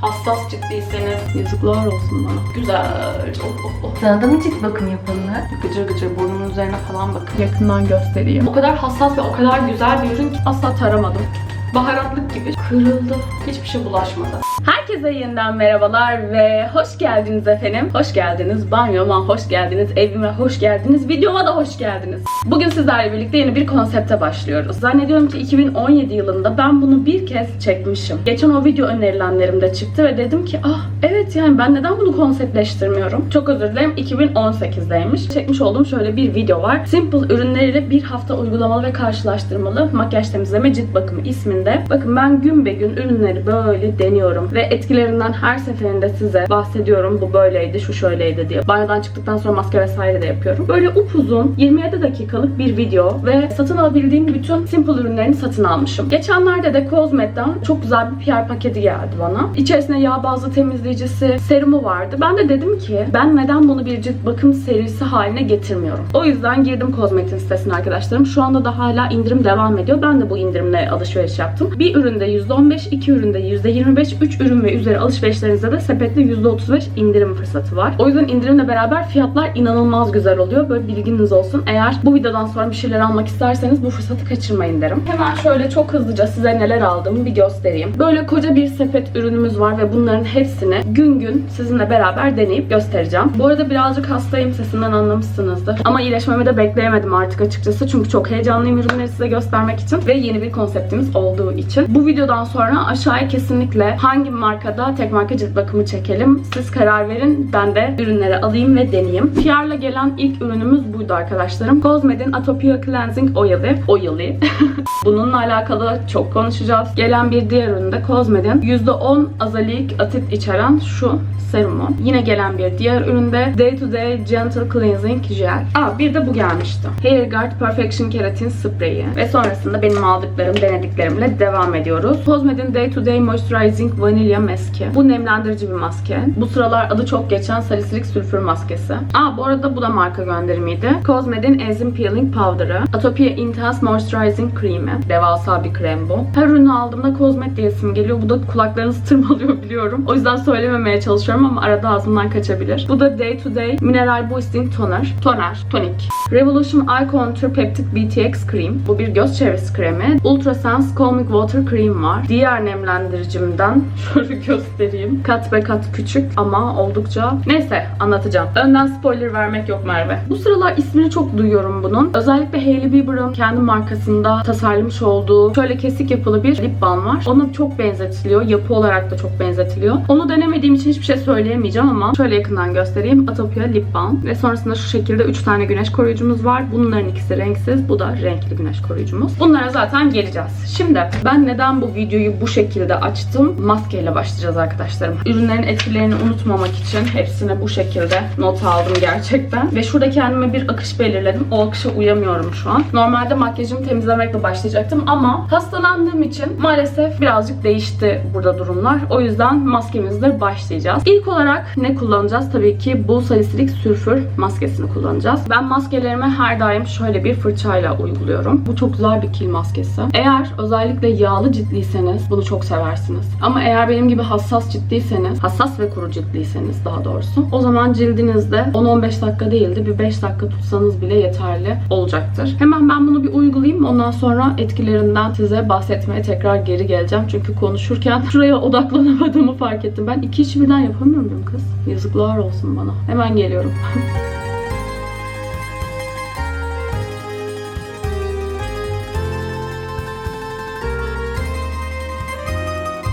Hassas ciddiyseniz yazıklar olsun bana. Güzel. Oh, oh, oh. Sana da mı cilt bakımı yapalım ha? Gıcır gıcır burnumun üzerine falan bakın. Yakından göstereyim. O kadar hassas ve o kadar güzel bir ürün ki asla taramadım. Baharatlık gibi kırıldı. Hiçbir şey bulaşmadı. Herkese yeniden merhabalar ve hoş geldiniz efendim. Hoş geldiniz. Banyoma hoş geldiniz. Evime hoş geldiniz. Videoma da hoş geldiniz. Bugün sizlerle birlikte yeni bir konsepte başlıyoruz. Zannediyorum ki 2017 yılında ben bunu bir kez çekmişim. Geçen o video önerilenlerimde çıktı ve dedim ki ah evet yani ben neden bunu konseptleştirmiyorum? Çok özür dilerim 2018'deymiş. Çekmiş olduğum şöyle bir video var. Simple ürünleriyle bir hafta uygulamalı ve karşılaştırmalı makyaj temizleme cilt bakımı isminde. Bakın ben gün be gün ürünleri böyle deniyorum ve etkilerinden her seferinde size bahsediyorum. Bu böyleydi, şu şöyleydi diye. Banyodan çıktıktan sonra maske vesaire de yapıyorum. Böyle upuzun 27 dakikalık bir video ve satın alabildiğim bütün Simple ürünlerini satın almışım. Geçenlerde de Cosmet'ten çok güzel bir PR paketi geldi bana. İçerisinde yağ bazlı temizleyicisi, serumu vardı. Ben de dedim ki ben neden bunu bir cilt bakım serisi haline getirmiyorum. O yüzden girdim Cosmet'in sitesine arkadaşlarım. Şu anda da hala indirim devam ediyor. Ben de bu indirimle alışveriş. Bir üründe %15, iki üründe %25, 3 ürün ve üzeri alışverişlerinizde de sepette %35 indirim fırsatı var. O yüzden indirimle beraber fiyatlar inanılmaz güzel oluyor. Böyle bilginiz olsun. Eğer bu videodan sonra bir şeyler almak isterseniz bu fırsatı kaçırmayın derim. Hemen şöyle çok hızlıca size neler aldığımı bir göstereyim. Böyle koca bir sepet ürünümüz var ve bunların hepsini gün gün sizinle beraber deneyip göstereceğim. Bu arada birazcık hastayım sesinden anlamışsınızdır. Ama iyileşmemi de bekleyemedim artık açıkçası. Çünkü çok heyecanlıyım ürünleri size göstermek için ve yeni bir konseptimiz olduğu için. Bu videodan sonra aşağıya kesinlikle hangi markada tek marka cilt bakımı çekelim. Siz karar verin. Ben de ürünleri alayım ve deneyeyim. PR'la gelen ilk ürünümüz buydu arkadaşlarım. Cosmed'in Atopia Cleansing Oil'i. Oil'i. Bununla alakalı çok konuşacağız. Gelen bir diğer ürün de Cosmed'in %10 azalik atit içeren şu serumu. Yine gelen bir diğer üründe Day to Day Gentle Cleansing Gel. Aa bir de bu gelmişti. Hair Guard Perfection Keratin Spreyi. Ve sonrasında benim aldıklarım, denediklerimle devam ediyoruz. Cosmed'in Day to Day Moisturizing Vanilla Maski. Bu nemlendirici bir maske. Bu sıralar adı çok geçen salisilik sülfür maskesi. Aa bu arada bu da marka gönderimiydi. Cosmed'in Enzym Peeling Powder'ı. Atopia Intense Moisturizing Cream'i. Devasa bir krem bu. Her ürünü aldığımda Cosmed diye isim geliyor. Bu da kulaklarınızı tırmalıyor biliyorum. O yüzden söylememeye çalışıyorum ama arada ağzımdan kaçabilir. Bu da Day to Day Mineral Boosting Toner. Toner. Tonik. Revolution Eye Contour Peptide BTX Cream. Bu bir göz çevresi kremi. Ultra Sense Calming Water Cream var. Diğer nemlendiricimden şöyle göstereyim. Kat be kat küçük ama oldukça... Neyse anlatacağım. Önden spoiler vermek yok Merve. Bu sıralar ismini çok duyuyorum bunun. Özellikle Hailey Bieber'ın kendi markasında tasarlamış olduğu şöyle kesik yapılı bir lip balm var. Ona çok benzetiliyor. Yapı olarak da çok benzetiliyor. Onu denemediğim için hiçbir şey söyleyemeyeceğim ama şöyle yakından göstereyim. Atopia Lip Balm. Ve sonrasında şu şekilde 3 tane güneş koruyucumuz var. Bunların ikisi renksiz. Bu da renkli güneş koruyucumuz. Bunlara zaten geleceğiz. Şimdi ben neden bu videoyu bu şekilde açtım? Maskeyle başlayacağız arkadaşlarım. Ürünlerin etkilerini unutmamak için hepsine bu şekilde not aldım gerçekten. Ve şurada kendime bir akış belirledim. O akışa uyamıyorum şu an. Normalde makyajımı temizlemekle başlayacaktım ama hastalandığım için maalesef birazcık değişti burada durumlar. O yüzden maskemizle başlayacağız. İlk olarak ne kullanacağız? Tabii ki bu salisilik sülfür maskesini kullanacağız. Ben maskelerime her daim şöyle bir fırçayla uyguluyorum. Bu çok güzel bir kil maskesi. Eğer özellikle yağlı ciltliyseniz bunu çok seversiniz. Ama eğer benim gibi hassas ciltliyseniz, hassas ve kuru ciltliyseniz daha doğrusu o zaman cildinizde 10-15 dakika değil de bir 5 dakika tutsanız bile yeterli olacaktır. Hemen ben bunu bir uygulayayım. Ondan sonra etkilerinden size bahsetmeye tekrar geri geleceğim. Çünkü konuşurken şuraya odaklanamadığımı fark ettim. Ben iki işi birden yapamıyor muyum kız? Yazıklar olsun bana. Hemen geliyorum.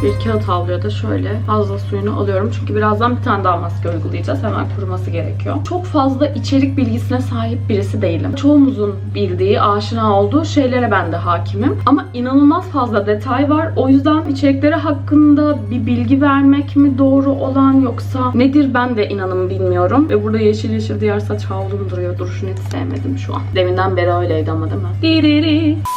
bir kağıt havluya da şöyle fazla suyunu alıyorum. Çünkü birazdan bir tane daha maske uygulayacağız. Hemen kuruması gerekiyor. Çok fazla içerik bilgisine sahip birisi değilim. Çoğumuzun bildiği, aşina olduğu şeylere ben de hakimim. Ama inanılmaz fazla detay var. O yüzden içerikleri hakkında bir bilgi vermek mi doğru olan yoksa nedir ben de inanın bilmiyorum. Ve burada yeşil yeşil diğer saç havlum duruyor. Duruşunu hiç sevmedim şu an. Deminden beri öyleydi ama değil mi?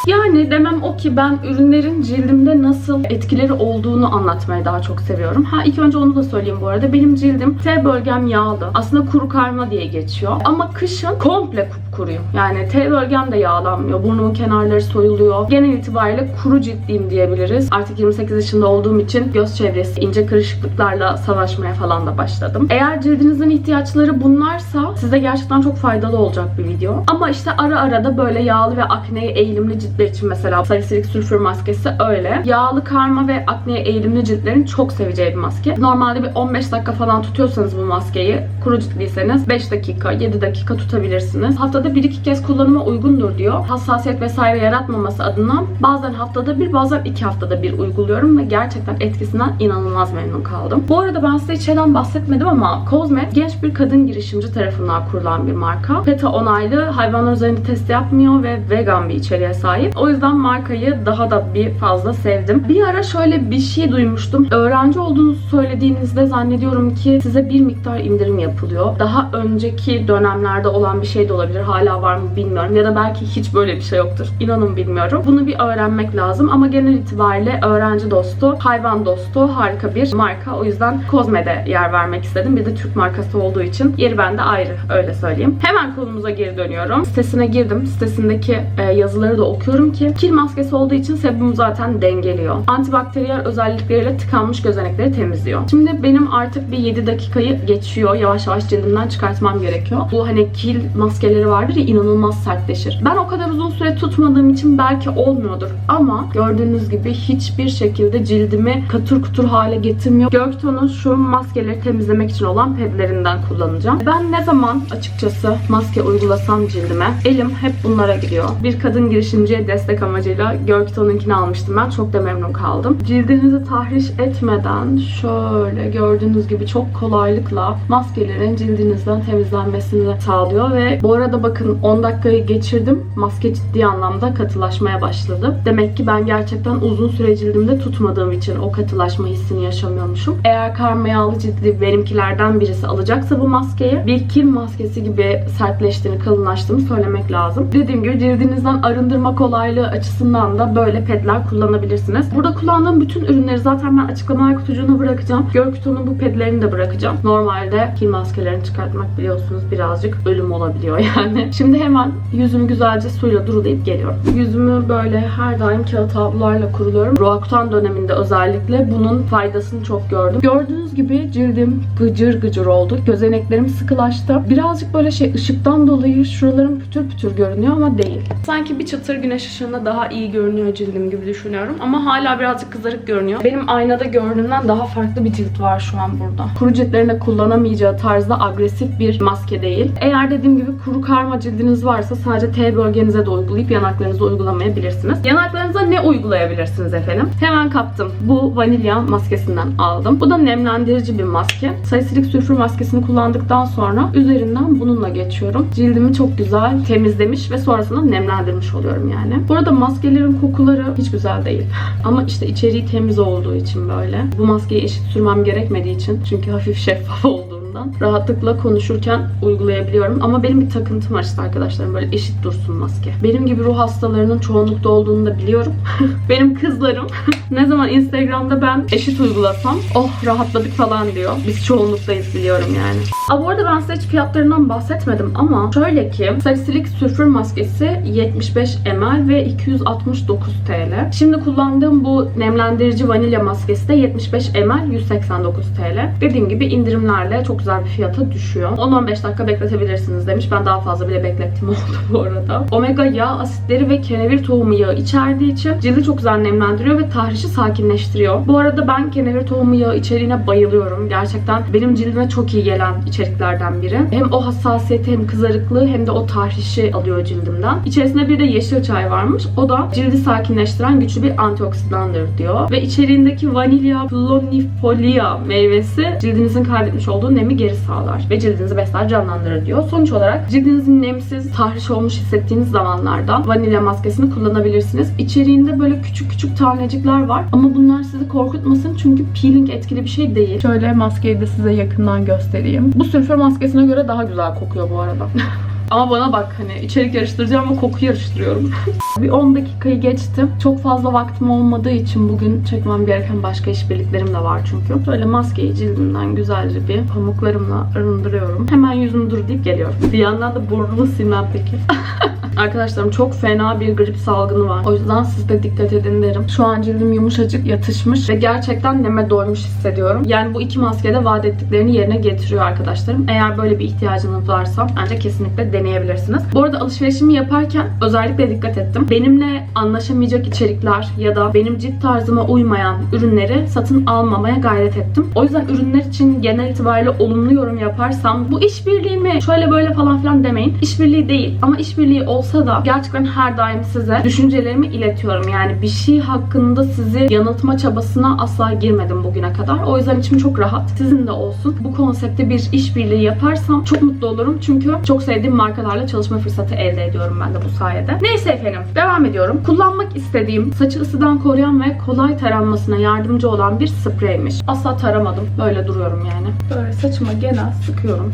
Yani demem o ki ben ürünlerin cildimde nasıl etkileri olduğunu olduğunu anlatmayı daha çok seviyorum. Ha ilk önce onu da söyleyeyim bu arada. Benim cildim T bölgem yağlı. Aslında kuru karma diye geçiyor. Ama kışın komple kupkuruyum. Yani T bölgem de yağlanmıyor. Burnumun kenarları soyuluyor. Genel itibariyle kuru ciltliyim diyebiliriz. Artık 28 yaşında olduğum için göz çevresi ince kırışıklıklarla savaşmaya falan da başladım. Eğer cildinizin ihtiyaçları bunlarsa size gerçekten çok faydalı olacak bir video. Ama işte ara ara da böyle yağlı ve akneye eğilimli ciltler için mesela salisilik sülfür maskesi öyle. Yağlı karma ve akneye eğilimli ciltlerin çok seveceği bir maske. Normalde bir 15 dakika falan tutuyorsanız bu maskeyi kuru ciltliyseniz 5 dakika 7 dakika tutabilirsiniz. Haftada 1-2 kez kullanıma uygundur diyor. Hassasiyet vesaire yaratmaması adına bazen haftada bir bazen 2 haftada bir uyguluyorum ve gerçekten etkisinden inanılmaz memnun kaldım. Bu arada ben size hiç şeyden bahsetmedim ama Cosmet genç bir kadın girişimci tarafından kurulan bir marka. PETA onaylı, hayvanlar üzerinde test yapmıyor ve vegan bir içeriğe sahip. O yüzden markayı daha da bir fazla sevdim. Bir ara şöyle bir şey duymuştum. Öğrenci olduğunuzu söylediğinizde zannediyorum ki size bir miktar indirim yapılıyor. Daha önceki dönemlerde olan bir şey de olabilir. Hala var mı bilmiyorum. Ya da belki hiç böyle bir şey yoktur. İnanın bilmiyorum. Bunu bir öğrenmek lazım ama genel itibariyle öğrenci dostu, hayvan dostu harika bir marka. O yüzden Kozme'de yer vermek istedim. Bir de Türk markası olduğu için yeri bende ayrı öyle söyleyeyim. Hemen konumuza geri dönüyorum. Sitesine girdim. Sitesindeki e, yazıları da okuyorum ki kil maskesi olduğu için sebumu zaten dengeliyor. Antibakteriyel özellikleriyle tıkanmış gözenekleri temizliyor. Şimdi benim artık bir 7 dakikayı geçiyor. Yavaş yavaş cildimden çıkartmam gerekiyor. Bu hani kil maskeleri vardır ya inanılmaz sertleşir. Ben o kadar uzun süre tutmadığım için belki olmuyordur. Ama gördüğünüz gibi hiçbir şekilde cildimi katır kutur hale getirmiyor. Gökton'un şu maskeleri temizlemek için olan pedlerinden kullanacağım. Ben ne zaman açıkçası maske uygulasam cildime elim hep bunlara gidiyor. Bir kadın girişimciye destek amacıyla Gökton'unkini almıştım ben. Çok da memnun kaldım. Cildinizi tahriş etmeden şöyle gördüğünüz gibi çok kolaylıkla maskelerin cildinizden temizlenmesini sağlıyor ve bu arada bakın 10 dakikayı geçirdim. Maske ciddi anlamda katılaşmaya başladı. Demek ki ben gerçekten uzun süre cildimde tutmadığım için o katılaşma hissini yaşamıyormuşum. Eğer karma yağlı ciltli benimkilerden birisi alacaksa bu maskeyi bir kil maskesi gibi sertleştiğini, kalınlaştığını söylemek lazım. Dediğim gibi cildinizden arındırma kolaylığı açısından da böyle pedler kullanabilirsiniz. Burada kullandığım bütün ürünleri zaten ben açıklamalar kutucuğuna bırakacağım. Görküton'un bu pedlerini de bırakacağım. Normalde kil maskelerini çıkartmak biliyorsunuz birazcık ölüm olabiliyor yani. Şimdi hemen yüzümü güzelce suyla durulayıp geliyorum. Yüzümü böyle her daim kağıt havlularla kuruluyorum. Roaktan döneminde özellikle bunun faydasını çok gördüm. Gördüğünüz gibi cildim gıcır gıcır oldu. Gözeneklerim sıkılaştı. Birazcık böyle şey ışıktan dolayı şuralarım pütür pütür görünüyor ama değil. Sanki bir çıtır güneş ışığında daha iyi görünüyor cildim gibi düşünüyorum. Ama hala birazcık kızarık görünüyor. Benim aynada gördüğümden daha farklı bir cilt var şu an burada. Kuru ciltlerine kullanamayacağı tarzda agresif bir maske değil. Eğer dediğim gibi kuru karma cildiniz varsa sadece T bölgenize de uygulayıp yanaklarınıza uygulamayabilirsiniz. Yanaklarınıza ne uygulayabilirsiniz efendim? Hemen kaptım. Bu vanilya maskesinden aldım. Bu da nemlendirici bir maske. Salisilik sülfür maskesini kullandıktan sonra üzerinden bununla geçiyorum. Cildimi çok güzel temizlemiş ve sonrasında nemlendirmiş oluyorum yani. Bu arada maskelerin kokuları hiç güzel değil. Ama işte içeriği temiz olduğu için böyle. Bu maskeyi eşit sürmem gerekmediği için çünkü hafif şeffaf olduğundan rahatlıkla konuşurken uygulayabiliyorum. Ama benim bir takıntım var işte arkadaşlarım böyle eşit dursun maske. Benim gibi ruh hastalarının çoğunlukta olduğunu da biliyorum. benim kızlarım ne zaman Instagram'da ben eşit uygulasam oh rahatladık falan diyor. Biz çoğunluktayız biliyorum yani. Aa, bu arada ben size hiç fiyatlarından bahsetmedim ama şöyle ki salisilik sülfür maskesi 75 ml ve 269 TL. Şimdi kullandığım bu nemlendirici vanilya maskesi de 75 ml 189 TL. Dediğim gibi indirimlerle çok güzel bir fiyata düşüyor. 10-15 dakika bekletebilirsiniz demiş. Ben daha fazla bile beklettim oldu bu arada. Omega yağ asitleri ve kenevir tohumu yağı içerdiği için cildi çok güzel nemlendiriyor ve tahrişi sakinleştiriyor. Bu arada ben kenevir tohumu yağı içeriğine bayılıyorum. Gerçekten benim cildime çok iyi gelen içeriklerden biri. Hem o hassasiyeti hem kızarıklığı hem de o tahrişi alıyor cildimden. İçerisinde bir de yeşil çay varmış. O da cildi sakinleştiren güçlü bir antioksidandır diyor. Ve içeriğindeki vanilya planifolia meyvesi cildinizin kaybetmiş olduğu nemi geri sağlar ve cildinizi besler canlandırır diyor. Sonuç olarak cildinizin nemsiz, tahriş olmuş hissettiğiniz zamanlarda vanilya maskesini kullanabilirsiniz. İçeriğinde böyle küçük küçük tanecikler var ama bunlar sizi korkutmasın çünkü peeling etkili bir şey değil. Şöyle maskeyi de size yakından göstereyim. Bu sülfür maskesine göre daha güzel kokuyor bu arada. Ama bana bak hani içerik yarıştıracağım ama koku yarıştırıyorum. bir 10 dakikayı geçtim. Çok fazla vaktim olmadığı için bugün çekmem gereken başka işbirliklerim de var çünkü. Böyle maskeyi cildimden güzelce bir pamuklarımla arındırıyorum. Hemen yüzümü dur deyip geliyorum. Bir yandan da burnumu silmem peki. Arkadaşlarım çok fena bir grip salgını var. O yüzden siz de dikkat edin derim. Şu an cildim yumuşacık yatışmış ve gerçekten neme doymuş hissediyorum. Yani bu iki maske de vaat ettiklerini yerine getiriyor arkadaşlarım. Eğer böyle bir ihtiyacınız varsa bence kesinlikle deneyebilirsiniz. Bu arada alışverişimi yaparken özellikle dikkat ettim. Benimle anlaşamayacak içerikler ya da benim cilt tarzıma uymayan ürünleri satın almamaya gayret ettim. O yüzden ürünler için genel itibariyle olumlu yorum yaparsam bu işbirliği mi şöyle böyle falan filan demeyin. İşbirliği değil ama işbirliği olsa da gerçekten her daim size düşüncelerimi iletiyorum. Yani bir şey hakkında sizi yanıltma çabasına asla girmedim bugüne kadar. O yüzden içim çok rahat. Sizin de olsun. Bu konsepte bir işbirliği yaparsam çok mutlu olurum. Çünkü çok sevdiğim markalarla çalışma fırsatı elde ediyorum ben de bu sayede. Neyse efendim devam ediyorum. Kullanmak istediğim saçı ısıdan koruyan ve kolay taranmasına yardımcı olan bir spreymiş. Asla taramadım. Böyle duruyorum yani. Böyle saçıma genel sıkıyorum.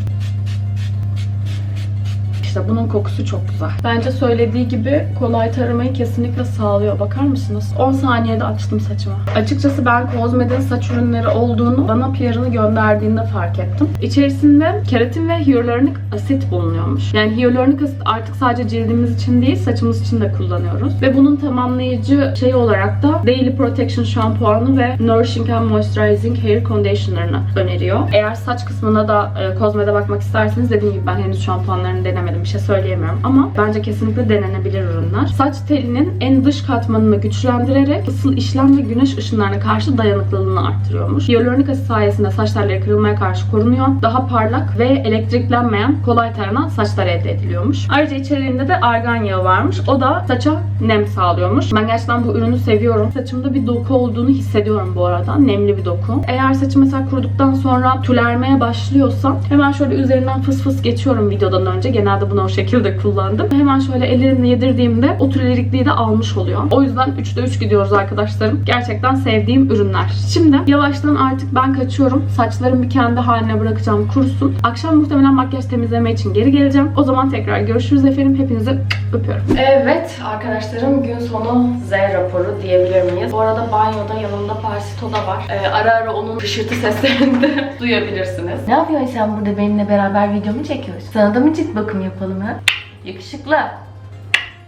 İşte bunun kokusu çok güzel. Bence söylediği gibi kolay taramayı kesinlikle sağlıyor. Bakar mısınız? 10 saniyede açtım saçımı. Açıkçası ben Kozme'de saç ürünleri olduğunu bana PR'ını gönderdiğinde fark ettim. İçerisinde keratin ve hyaluronik asit bulunuyormuş. Yani hyaluronik asit artık sadece cildimiz için değil saçımız için de kullanıyoruz. Ve bunun tamamlayıcı şey olarak da Daily Protection şampuanı ve Nourishing and Moisturizing Hair Conditioner'ını öneriyor. Eğer saç kısmına da e, Kozme'de bakmak isterseniz dediğim gibi ben henüz şampuanlarını denemedim. Bir şey söyleyemiyorum ama bence kesinlikle denenebilir ürünler. Saç telinin en dış katmanını güçlendirerek ısıl işlem ve güneş ışınlarına karşı dayanıklılığını arttırıyormuş. Hyaluronik asit sayesinde saç telleri kırılmaya karşı korunuyor. Daha parlak ve elektriklenmeyen, kolay taranan saçlar elde ediliyormuş. Ayrıca içeriğinde de argan yağı varmış. O da saça nem sağlıyormuş. Ben gerçekten bu ürünü seviyorum. Saçımda bir doku olduğunu hissediyorum bu arada. Nemli bir doku. Eğer saçım mesela kuruduktan sonra tülermeye başlıyorsa hemen şöyle üzerinden fıs fıs geçiyorum videodan önce. Genelde bunu o şekilde kullandım. Hemen şöyle ellerimle yedirdiğimde o tülerikliği de almış oluyor. O yüzden 3'te 3 gidiyoruz arkadaşlarım. Gerçekten sevdiğim ürünler. Şimdi yavaştan artık ben kaçıyorum. Saçlarımı bir kendi haline bırakacağım kurusun. Akşam muhtemelen makyaj temizleme için geri geleceğim. O zaman tekrar görüşürüz efendim. Hepinizi öpüyorum. Evet arkadaşlarım gün sonu Z raporu diyebilir miyiz? Bu arada banyoda yanımda Parsito da var. Ee, ara ara onun fışırtı seslerini de duyabilirsiniz. Ne yapıyorsun sen burada benimle beraber video mu çekiyorsun? Sana da mı cilt bakım yapalım ha? Yakışıklı.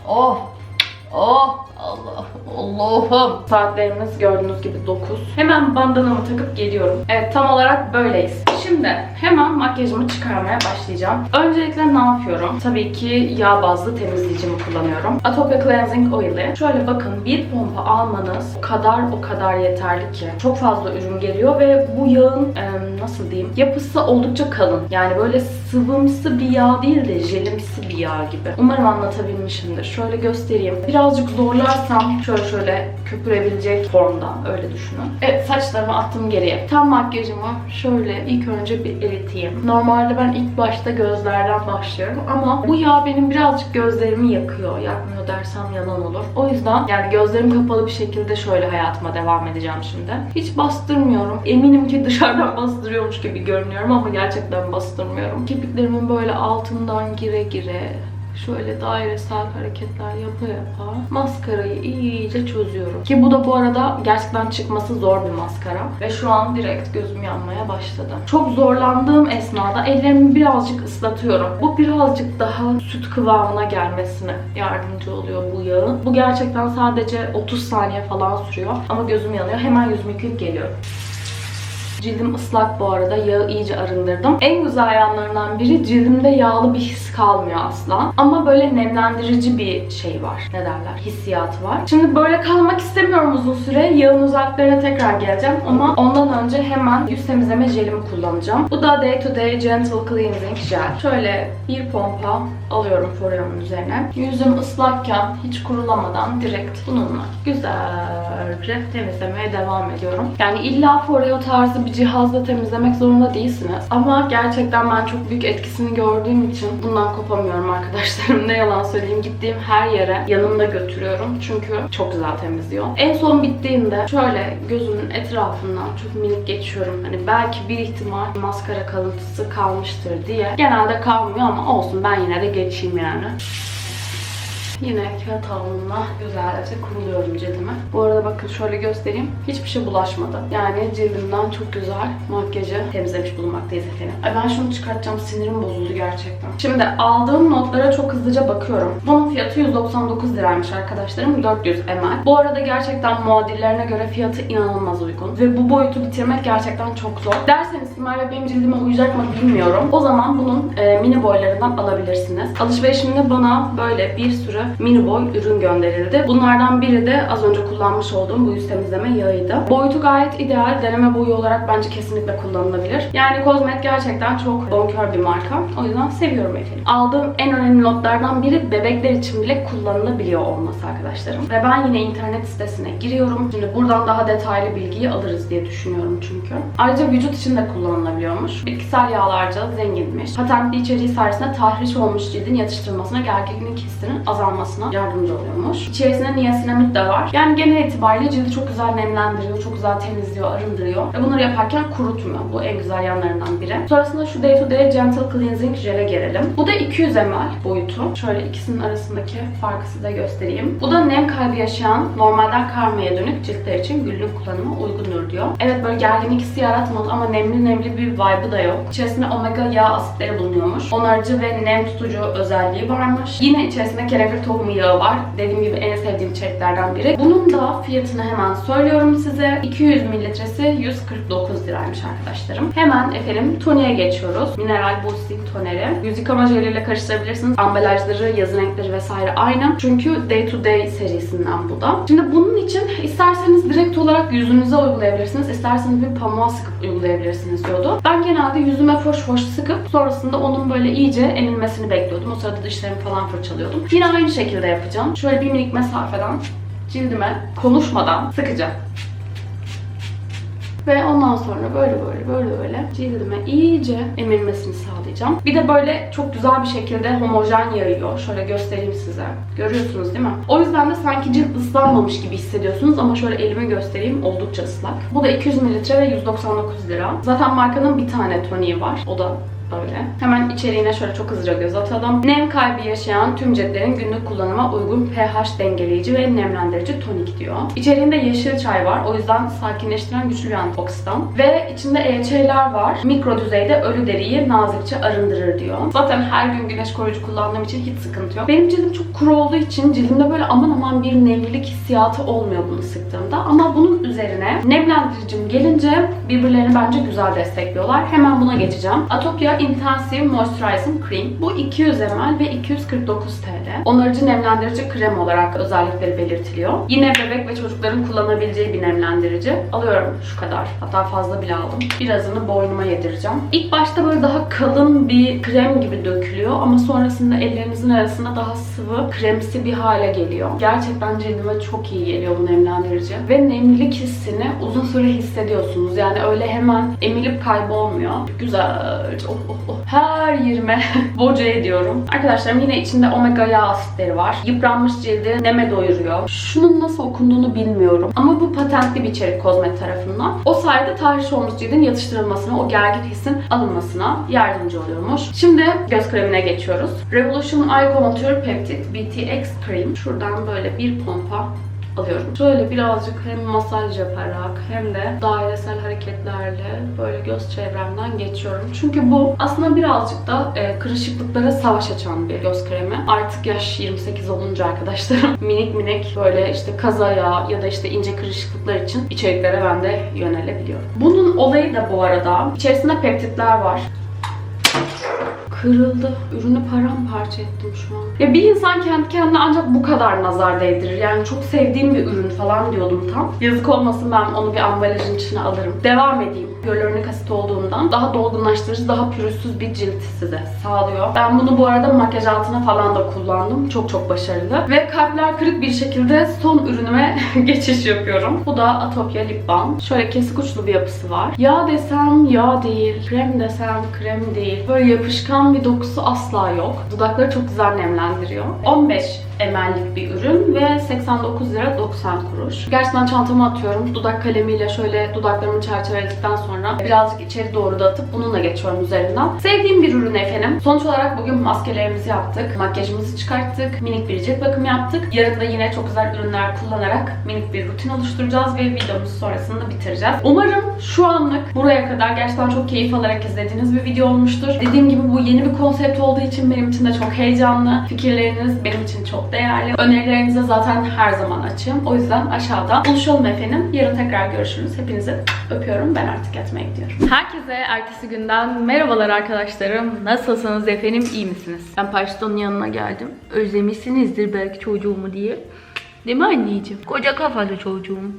Oh. Oh. Allah. Allah'ım. Saatlerimiz gördüğünüz gibi 9. Hemen bandanamı takıp geliyorum. Evet tam olarak böyleyiz. Şimdi hemen makyajımı çıkarmaya başlayacağım. Öncelikle ne yapıyorum? Tabii ki yağ bazlı temizleyicimi kullanıyorum. Atopia Cleansing Oil'i. Şöyle bakın bir pompa almanız o kadar o kadar yeterli ki. Çok fazla ürün geliyor ve bu yağın em, nasıl diyeyim yapısı oldukça kalın. Yani böyle sıvımsı bir yağ değil de jelimsi bir yağ gibi. Umarım anlatabilmişimdir. Şöyle göstereyim. Birazcık zorlarsam şöyle şöyle köpürebilecek formda öyle düşünün. Evet saçlarımı attım geriye. Tam makyajımı şöyle ilk önce bir eriteyim. Normalde ben ilk başta gözlerden başlıyorum ama bu yağ benim birazcık gözlerimi yakıyor. Yakmıyor dersem yalan olur. O yüzden yani gözlerim kapalı bir şekilde şöyle hayatıma devam edeceğim şimdi. Hiç bastırmıyorum. Eminim ki dışarıdan bastırıyormuş gibi görünüyorum ama gerçekten bastırmıyorum. Kirpiklerimin böyle altından gire gire şöyle dairesel hareketler yapa yapa maskarayı iyice çözüyorum. Ki bu da bu arada gerçekten çıkması zor bir maskara. Ve şu an direkt gözüm yanmaya başladı. Çok zorlandığım esnada ellerimi birazcık ıslatıyorum. Bu birazcık daha süt kıvamına gelmesine yardımcı oluyor bu yağın. Bu gerçekten sadece 30 saniye falan sürüyor. Ama gözüm yanıyor. Hemen yüzümü yıkayıp geliyorum. Cildim ıslak bu arada. Yağı iyice arındırdım. En güzel yanlarından biri cildimde yağlı bir his kalmıyor asla. Ama böyle nemlendirici bir şey var. Ne derler? Hissiyatı var. Şimdi böyle kalmak istemiyorum uzun süre. Yağın uzaklarına tekrar geleceğim. Ama ondan önce hemen yüz temizleme jelimi kullanacağım. Bu da Day to Day Gentle Cleansing Gel. Şöyle bir pompa alıyorum forearmın üzerine. Yüzüm ıslakken hiç kurulamadan direkt bununla güzelce temizlemeye devam ediyorum. Yani illa foreo tarzı bir cihazla temizlemek zorunda değilsiniz. Ama gerçekten ben çok büyük etkisini gördüğüm için bundan kopamıyorum arkadaşlarım. Ne yalan söyleyeyim. Gittiğim her yere yanımda götürüyorum. Çünkü çok güzel temizliyor. En son bittiğinde şöyle gözümün etrafından çok minik geçiyorum. Hani belki bir ihtimal maskara kalıntısı kalmıştır diye. Genelde kalmıyor ama olsun ben yine de geçeyim yani. Yine kağıt havlumla güzelce kuruluyorum cildimi. Bu arada bakın şöyle göstereyim. Hiçbir şey bulaşmadı. Yani cildimden çok güzel makyajı temizlemiş bulunmaktayız efendim. Ay ben şunu çıkartacağım. Sinirim bozuldu gerçekten. Şimdi aldığım notlara çok hızlıca bakıyorum. Bunun fiyatı 199 liraymış arkadaşlarım. 400 ml. Bu arada gerçekten muadillerine göre fiyatı inanılmaz uygun. Ve bu boyutu bitirmek gerçekten çok zor. Derseniz Simay ve benim cildime uyacak mı bilmiyorum. O zaman bunun e, mini boylarından alabilirsiniz. Alışverişimde bana böyle bir sürü mini boy ürün gönderildi. Bunlardan biri de az önce kullanmış olduğum bu yüz temizleme yağıydı. Boyutu gayet ideal. Deneme boyu olarak bence kesinlikle kullanılabilir. Yani Kozmet gerçekten çok bonkör bir marka. O yüzden seviyorum efendim. Aldığım en önemli notlardan biri bebekler için bile kullanılabiliyor olması arkadaşlarım. Ve ben yine internet sitesine giriyorum. Şimdi buradan daha detaylı bilgiyi alırız diye düşünüyorum çünkü. Ayrıca vücut için de kullanılabiliyormuş. Bitkisel yağlarca zenginmiş. Patentli içeriği sayesinde tahriş olmuş cildin yatıştırılmasına, gerginlik hissinin azalmasına yardımcı oluyormuş. İçerisinde niasinamid de var. Yani genel itibariyle cildi çok güzel nemlendiriyor, çok güzel temizliyor, arındırıyor. Ve bunları yaparken kurutmuyor. Bu en güzel yanlarından biri. Sonrasında şu Day to Day Gentle Cleansing Jel'e gelelim. Bu da 200 ml boyutu. Şöyle ikisinin arasındaki farkı size göstereyim. Bu da nem kaybı yaşayan, normalden karmaya dönük ciltler için günlük kullanıma uygundur diyor. Evet böyle gerginlik hissi yaratmadı ama nemli nemli bir vibe'ı da yok. İçerisinde omega yağ asitleri bulunuyormuş. Onarıcı ve nem tutucu özelliği varmış. Yine içerisinde kereviz tohumu yağı var. Dediğim gibi en sevdiğim içeriklerden biri. Bunun da fiyatını hemen söylüyorum size. 200 mililitresi 149 liraymış arkadaşlarım. Hemen efendim toniğe geçiyoruz. Mineral Boosting toneri. Yüz yıkama jeliyle karıştırabilirsiniz. Ambalajları, yazı renkleri vesaire aynı. Çünkü Day to Day serisinden bu da. Şimdi bunun için isterseniz direkt olarak yüzünüze uygulayabilirsiniz. İsterseniz bir pamuğa sıkıp uygulayabilirsiniz diyordu. Ben genelde yüzüme hoş hoş sıkıp sonrasında onun böyle iyice emilmesini bekliyordum. O sırada dişlerimi falan fırçalıyordum. Yine aynı şekilde yapacağım. Şöyle bir minik mesafeden cildime konuşmadan sıkacağım. Ve ondan sonra böyle böyle böyle böyle cildime iyice emilmesini sağlayacağım. Bir de böyle çok güzel bir şekilde homojen yayıyor. Şöyle göstereyim size. Görüyorsunuz değil mi? O yüzden de sanki cilt ıslanmamış gibi hissediyorsunuz ama şöyle elime göstereyim oldukça ıslak. Bu da 200 mililitre ve 199 lira. Zaten markanın bir tane toniği var. O da Böyle. Hemen içeriğine şöyle çok hızlıca göz atalım. Nem kaybı yaşayan tüm ciltlerin günlük kullanıma uygun pH dengeleyici ve nemlendirici tonik diyor. İçeriğinde yeşil çay var. O yüzden sakinleştiren güçlü bir antioksidan. Ve içinde EHA'lar var. Mikro düzeyde ölü deriyi nazikçe arındırır diyor. Zaten her gün güneş koruyucu kullandığım için hiç sıkıntı yok. Benim cildim çok kuru olduğu için cildimde böyle aman aman bir nemlilik hissiyatı olmuyor bunu sıktığımda. Ama bunun üzerine nemlendiricim gelince birbirlerini bence güzel destekliyorlar. Hemen buna geçeceğim. Atopia Intensive Moisturizing Cream. Bu 200 ml ve 249 TL. Onarıcı nemlendirici krem olarak özellikleri belirtiliyor. Yine bebek ve çocukların kullanabileceği bir nemlendirici. Alıyorum şu kadar. Hatta fazla bile aldım. Birazını boynuma yedireceğim. İlk başta böyle daha kalın bir krem gibi dökülüyor ama sonrasında ellerinizin arasında daha sıvı, kremsi bir hale geliyor. Gerçekten cildime çok iyi geliyor bu nemlendirici. Ve nemlilik hissini uzun süre hissediyorsunuz. Yani öyle hemen emilip kaybolmuyor. Güzel. Oh. Her yerime boca ediyorum. Arkadaşlarım yine içinde omega yağ asitleri var. Yıpranmış cildi neme doyuruyor. Şunun nasıl okunduğunu bilmiyorum. Ama bu patentli bir içerik kozmet tarafından. O sayede tahriş olmuş cildin yatıştırılmasına, o gergin hissin alınmasına yardımcı oluyormuş. Şimdi göz kremine geçiyoruz. Revolution Eye Contour Peptide BTX Cream. Şuradan böyle bir pompa alıyorum. Şöyle birazcık hem masaj yaparak hem de dairesel hareketlerle böyle göz çevremden geçiyorum. Çünkü bu aslında birazcık da e, kırışıklıklara savaş açan bir göz kremi. Artık yaş 28 olunca arkadaşlarım minik minik böyle işte kazaya ya da işte ince kırışıklıklar için içeriklere ben de yönelebiliyorum. Bunun olayı da bu arada içerisinde peptitler var. Kırıldı. Ürünü paramparça ettim şu an. Ya bir insan kendi kendine ancak bu kadar nazar değdirir. Yani çok sevdiğim bir ürün falan diyordum tam. Yazık olmasın ben onu bir ambalajın içine alırım. Devam edeyim. Hyaluronik asit olduğundan daha dolgunlaştırıcı, daha pürüzsüz bir cilt size sağlıyor. Ben bunu bu arada makyaj altına falan da kullandım. Çok çok başarılı. Ve kalpler kırık bir şekilde son ürünüme geçiş yapıyorum. Bu da Atopia Lip Balm. Şöyle kesik uçlu bir yapısı var. Yağ desem yağ değil, krem desem krem değil. Böyle yapışkan bir dokusu asla yok. Dudakları çok güzel nemlendiriyor. 15 ml'lik bir ürün ve 89 lira 90 kuruş. Gerçekten çantama atıyorum. Dudak kalemiyle şöyle dudaklarımı çerçeveledikten sonra birazcık içeri doğru da atıp bununla geçiyorum üzerinden. Sevdiğim bir ürün efendim. Sonuç olarak bugün maskelerimizi yaptık. Makyajımızı çıkarttık. Minik bir cilt bakımı yaptık. Yarın da yine çok güzel ürünler kullanarak minik bir rutin oluşturacağız ve videomuzu sonrasında bitireceğiz. Umarım şu anlık buraya kadar gerçekten çok keyif alarak izlediğiniz bir video olmuştur. Dediğim gibi bu yeni bir konsept olduğu için benim için de çok heyecanlı. Fikirleriniz benim için çok değerli. Önerilerinize zaten her zaman açığım. O yüzden aşağıda buluşalım efendim. Yarın tekrar görüşürüz. Hepinizi öpüyorum. Ben artık yatmaya gidiyorum. Herkese ertesi günden merhabalar arkadaşlarım. Nasılsınız efendim? İyi misiniz? Ben Paşton'un yanına geldim. Özlemişsinizdir belki çocuğumu diye. Değil mi anneciğim? Koca kafalı çocuğum.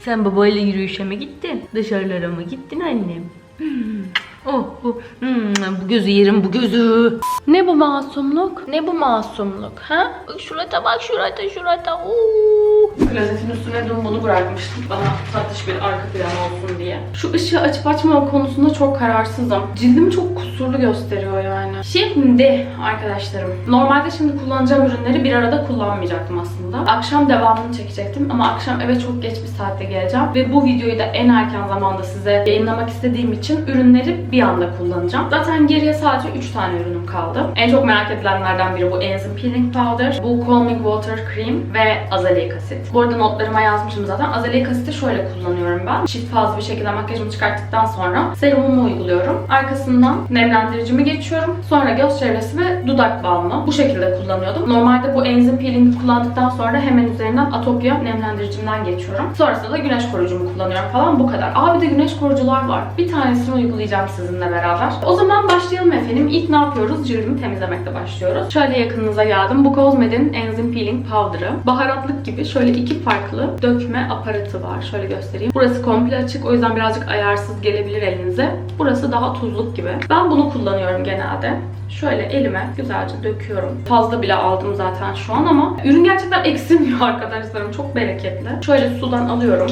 Sen babayla yürüyüşe mi gittin? Dışarılara mı gittin annem? Hmm. Oh, oh. Hmm, bu gözü yerim bu gözü. Ne bu masumluk? Ne bu masumluk? Ha? Bak şurada bak şurada şurada. Oo. Klozetin üstüne dün bunu bırakmıştım. Bana tatlış bir arka plan olsun diye. Şu ışığı açıp açmama konusunda çok kararsızım. Cildimi çok kusurlu gösteriyor yani. Şimdi arkadaşlarım. Normalde şimdi kullanacağım ürünleri bir arada kullanmayacaktım aslında. Akşam devamını çekecektim ama akşam eve çok geç bir saatte geleceğim. Ve bu videoyu da en erken zamanda size yayınlamak istediğim için ürünleri bir anda kullanacağım. Zaten geriye sadece 3 tane ürünüm kaldı. En çok merak edilenlerden biri bu Enzym Peeling Powder, bu Calming Water Cream ve azelaic asit. Bu arada notlarıma yazmışım zaten. Azelaic asiti şöyle kullanıyorum ben. Çift fazla bir şekilde makyajımı çıkarttıktan sonra serumumu uyguluyorum. Arkasından nemlendiricimi geçiyorum. Sonra göz çevresi ve dudak balmı. Bu şekilde kullanıyordum. Normalde bu Enzym Peeling'i kullandıktan sonra hemen üzerinden Atopia nemlendiricimden geçiyorum. Sonrasında da güneş koruyucumu kullanıyorum falan bu kadar. Aa bir de güneş koruyucular var. Bir tanesini uygulayacağım sizinle beraber. O zaman başlayalım efendim. İlk ne yapıyoruz? Cildimi temizlemekle başlıyoruz. Şöyle yakınınıza geldim. Bu Cosmed'in Enzym Peeling Powder'ı. Baharatlık gibi şöyle iki farklı dökme aparatı var. Şöyle göstereyim. Burası komple açık. O yüzden birazcık ayarsız gelebilir elinize. Burası daha tuzluk gibi. Ben bunu kullanıyorum genelde. Şöyle elime güzelce döküyorum. Fazla bile aldım zaten şu an ama ürün gerçekten eksilmiyor arkadaşlarım. Çok bereketli. Şöyle sudan alıyorum.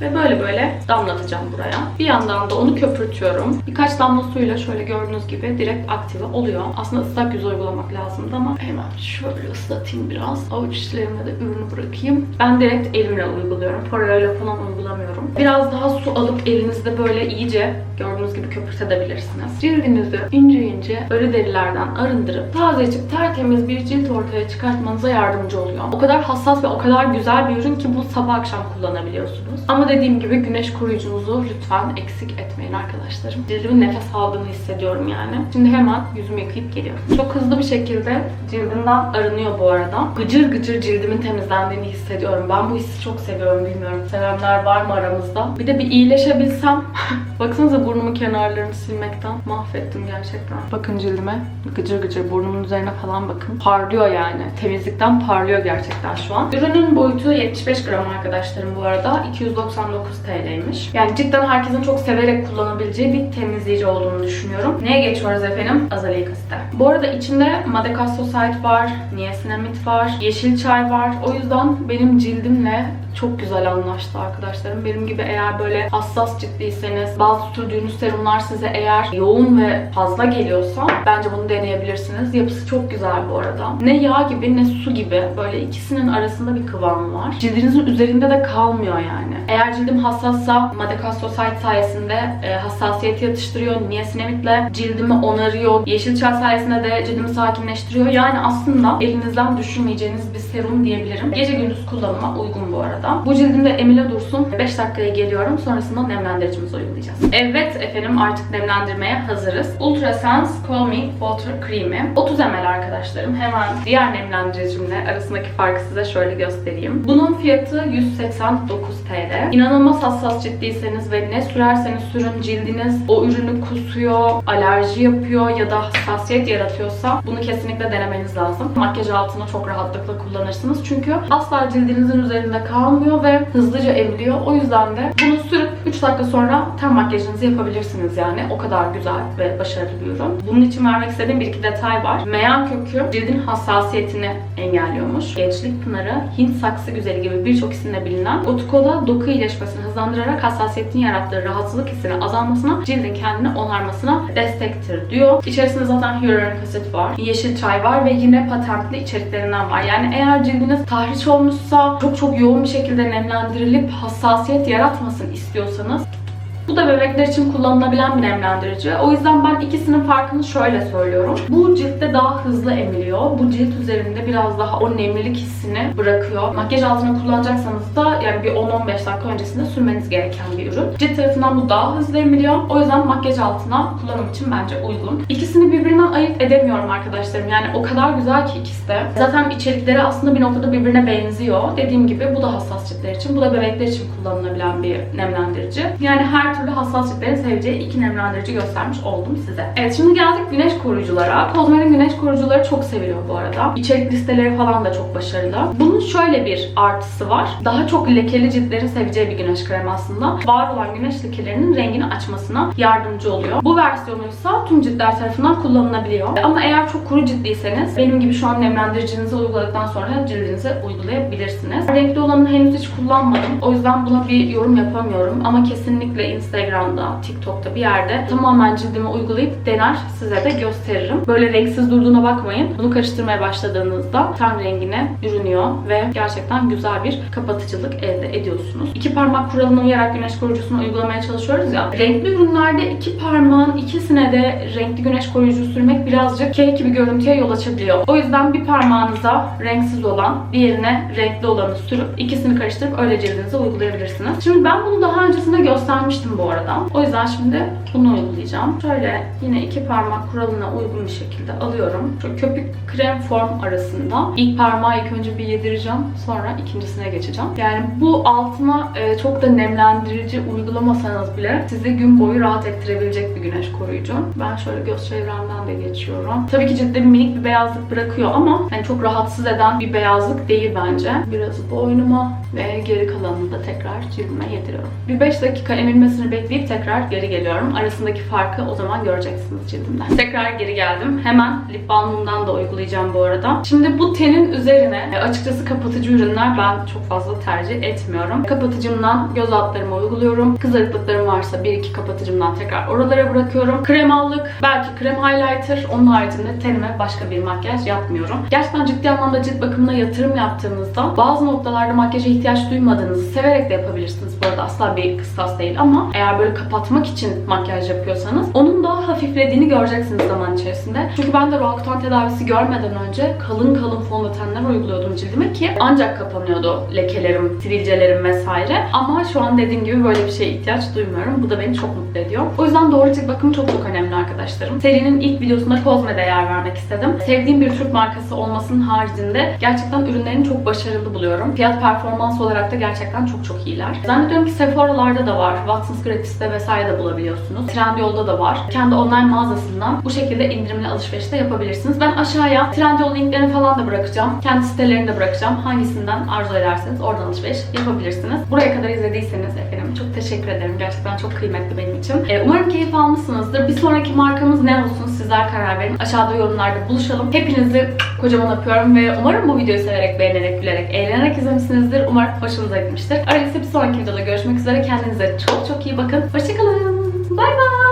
Ve böyle böyle damlatacağım buraya. Bir yandan da onu köpürtüyorum. Birkaç damla suyla şöyle gördüğünüz gibi direkt aktive oluyor. Aslında ıslak yüz uygulamak lazımdı ama hemen şöyle ıslatayım biraz. Avuç içlerime de ürünü bırakayım. Ben direkt elimle uyguluyorum. Parayla falan uygulamıyorum. Biraz daha su alıp elinizde böyle iyice gördüğünüz gibi köpürtebilirsiniz. Cildinizi ince ince ölü derilerden arındırıp tazecik tertemiz bir cilt ortaya çıkartmanıza yardımcı oluyor. O kadar hassas ve o kadar güzel bir ürün ki bu sabah akşam kullanabiliyorsunuz. Ama dediğim gibi güneş koruyucunuzu lütfen eksik etmeyin arkadaşlarım. Cildimin nefes aldığını hissediyorum yani. Şimdi hemen yüzümü yıkayıp geliyorum. Çok hızlı bir şekilde cildimden arınıyor bu arada. Gıcır gıcır cildimin temizlendiğini hissediyorum. Ben bu hissi çok seviyorum bilmiyorum. Sevenler var mı aramızda? Bir de bir iyileşebilsem. Baksanıza burnumun kenarlarını silmekten mahvettim gerçekten. Bakın cildime gıcır gıcır burnumun üzerine falan bakın. Parlıyor yani. Temizlikten parlıyor gerçekten şu an. Ürünün boyutu 75 gram arkadaşlarım bu arada. 299 TL'ymiş. Yani cidden herkesin çok severek kullanabileceği bir temizleyici olduğunu düşünüyorum. Neye geçiyoruz efendim? Azelaic asite. Bu arada içinde Madecasosite var, niacinamide var, yeşil çay var. O yüzden benim cildimle çok güzel anlaştı arkadaşlarım. Benim gibi eğer böyle hassas ciddiyseniz, bazı sürdüğünüz serumlar size eğer yoğun ve fazla geliyorsa bence bunu deneyebilirsiniz. Yapısı çok güzel bu arada. Ne yağ gibi ne su gibi böyle ikisinin arasında bir kıvam var. Cildinizin üzerinde de kalmıyor yani. Eğer cildim hassassa Madecasosite sayesinde e, hassasiyet yatıştırıyor. Niacinamide'le cildimi onarıyor. Yeşil çay sayesinde de cildimi sakinleştiriyor. Yani aslında elinizden düşürmeyeceğiniz bir serum diyebilirim. Gece gündüz kullanıma uygun bu arada. Bu cildimde emile dursun. 5 dakikaya geliyorum. Sonrasında nemlendiricimizi uygulayacağız. Evet efendim artık nemlendirmeye hazırız. Ultrasense Calming Water Cream'i. 30 ml arkadaşlarım. Hemen diğer nemlendiricimle arasındaki farkı size şöyle göstereyim. Bunun fiyatı 189 TL. İnanılmaz hassas ciddiyseniz ve ne sürerseniz sürün cildiniz o ürünü kusuyor, alerji yapıyor ya da hassasiyet yaratıyorsa bunu kesinlikle denemeniz lazım. Makyaj altına çok rahatlıkla kullanırsınız. Çünkü asla cildinizin üzerinde kalmıyor kalmıyor ve hızlıca emiliyor. O yüzden de bunu sürüp 3 dakika sonra ten makyajınızı yapabilirsiniz yani. O kadar güzel ve başarılı bir ürün. Bunun için vermek istediğim bir iki detay var. Meyan kökü cildin hassasiyetini engelliyormuş. Gençlik pınarı, Hint saksı güzeli gibi birçok isimle bilinen Utko'da doku iyileşmesini hızlandırarak hassasiyetin yarattığı rahatsızlık hissini azalmasına, cildin kendini onarmasına destektir diyor. İçerisinde zaten hyaluronik asit var, yeşil çay var ve yine patentli içeriklerinden var. Yani eğer cildiniz tahriş olmuşsa, çok çok yoğun bir şekilde nemlendirilip hassasiyet yaratmasın istiyorsanız нас. Bu da bebekler için kullanılabilen bir nemlendirici. O yüzden ben ikisinin farkını şöyle söylüyorum. Bu ciltte daha hızlı emiliyor. Bu cilt üzerinde biraz daha o nemlilik hissini bırakıyor. Makyaj altına kullanacaksanız da yani bir 10-15 dakika öncesinde sürmeniz gereken bir ürün. Cilt tarafından bu daha hızlı emiliyor. O yüzden makyaj altına kullanım için bence uygun. İkisini birbirinden ayırt edemiyorum arkadaşlarım. Yani o kadar güzel ki ikisi de. Zaten içerikleri aslında bir noktada birbirine benziyor. Dediğim gibi bu da hassas ciltler için, bu da bebekler için kullanılabilen bir nemlendirici. Yani her türlü hassas ciltlerin seveceği iki nemlendirici göstermiş oldum size. Evet şimdi geldik güneş koruyuculara. Kozmerin güneş koruyucuları çok seviliyor bu arada. İçerik listeleri falan da çok başarılı. Bunun şöyle bir artısı var. Daha çok lekeli ciltlerin seveceği bir güneş kremi aslında. Var olan güneş lekelerinin rengini açmasına yardımcı oluyor. Bu versiyonuysa tüm ciltler tarafından kullanılabiliyor. Ama eğer çok kuru ciltliyseniz benim gibi şu an nemlendiricinizi uyguladıktan sonra cildinize uygulayabilirsiniz. Renkli olanını henüz hiç kullanmadım. O yüzden buna bir yorum yapamıyorum. Ama kesinlikle Instagram'da, TikTok'ta bir yerde tamamen cildime uygulayıp dener size de gösteririm. Böyle renksiz durduğuna bakmayın. Bunu karıştırmaya başladığınızda ten rengine bürünüyor ve gerçekten güzel bir kapatıcılık elde ediyorsunuz. İki parmak kuralına uyarak güneş koruyucusunu uygulamaya çalışıyoruz ya. Renkli ürünlerde iki parmağın ikisine de renkli güneş koruyucu sürmek birazcık kek bir görüntüye yol açabiliyor. O yüzden bir parmağınıza renksiz olan, diğerine renkli olanı sürüp ikisini karıştırıp öyle cildinize uygulayabilirsiniz. Şimdi ben bunu daha öncesinde göstermiştim bu arada. O yüzden şimdi bunu uygulayacağım. Şöyle yine iki parmak kuralına uygun bir şekilde alıyorum. Şöyle köpük krem form arasında. İlk parmağı ilk önce bir yedireceğim. Sonra ikincisine geçeceğim. Yani bu altına e, çok da nemlendirici uygulamasanız bile sizi gün boyu rahat ettirebilecek bir güneş koruyucu. Ben şöyle göz çevremden de geçiyorum. Tabii ki bir minik bir beyazlık bırakıyor ama yani çok rahatsız eden bir beyazlık değil bence. Biraz boynuma ve geri kalanını da tekrar cildime yediriyorum. Bir 5 dakika emilmesini bekleyip tekrar geri geliyorum. Arasındaki farkı o zaman göreceksiniz cildimden. Tekrar geri geldim. Hemen lip balmımdan da uygulayacağım bu arada. Şimdi bu tenin üzerine e, açıkçası kapatıcı ürünler ben çok fazla tercih etmiyorum. Kapatıcımdan göz altlarıma uyguluyorum. Kızarıklıklarım varsa bir iki kapatıcımdan tekrar oralara bırakıyorum. Krem allık, belki krem highlighter. Onun haricinde tenime başka bir makyaj yapmıyorum. Gerçekten ciddi anlamda cilt bakımına yatırım yaptığınızda bazı noktalarda makyaja ihtiyaç duymadığınızı severek de yapabilirsiniz. Bu arada asla bir kıstas değil ama eğer böyle kapatmak için makyaj yapıyorsanız onun daha hafiflediğini göreceksiniz zaman içerisinde. Çünkü ben de Roaccutane tedavisi görmeden önce kalın kalın fondötenler uyguluyordum cildime ki ancak kapanıyordu lekelerim, sivilcelerim vesaire. Ama şu an dediğim gibi böyle bir şeye ihtiyaç duymuyorum. Bu da beni çok mutlu ediyor. O yüzden doğru cilt bakımı çok çok önemli arkadaşlarım. Serinin ilk videosunda Kozme'de yer vermek istedim. Sevdiğim bir Türk markası olmasının haricinde gerçekten ürünlerini çok başarılı buluyorum. Fiyat performans olarak da gerçekten çok çok iyiler. Zannediyorum ki Sephora'larda da var. Watsons Gratis'te vesaire de bulabiliyorsunuz. Trendyol'da da var. Kendi online mağazasından bu şekilde indirimli alışveriş de yapabilirsiniz. Ben aşağıya Trendyol linklerini falan da bırakacağım. Kendi sitelerini de bırakacağım. Hangisinden arzu ederseniz oradan alışveriş yapabilirsiniz. Buraya kadar izlediyseniz efendim çok teşekkür ederim. Gerçekten çok kıymetli benim için. Ee, umarım keyif almışsınızdır. Bir sonraki markamız ne olsun sizler karar verin. Aşağıda yorumlarda buluşalım. Hepinizi kocaman öpüyorum ve umarım bu videoyu severek, beğenerek, gülerek, eğlenerek izlemişsinizdir. Umarım hoşunuza gitmiştir. Öyleyse bir sonraki videoda görüşmek üzere. Kendinize çok çok iyi bakın. Hoşçakalın. Bay bay.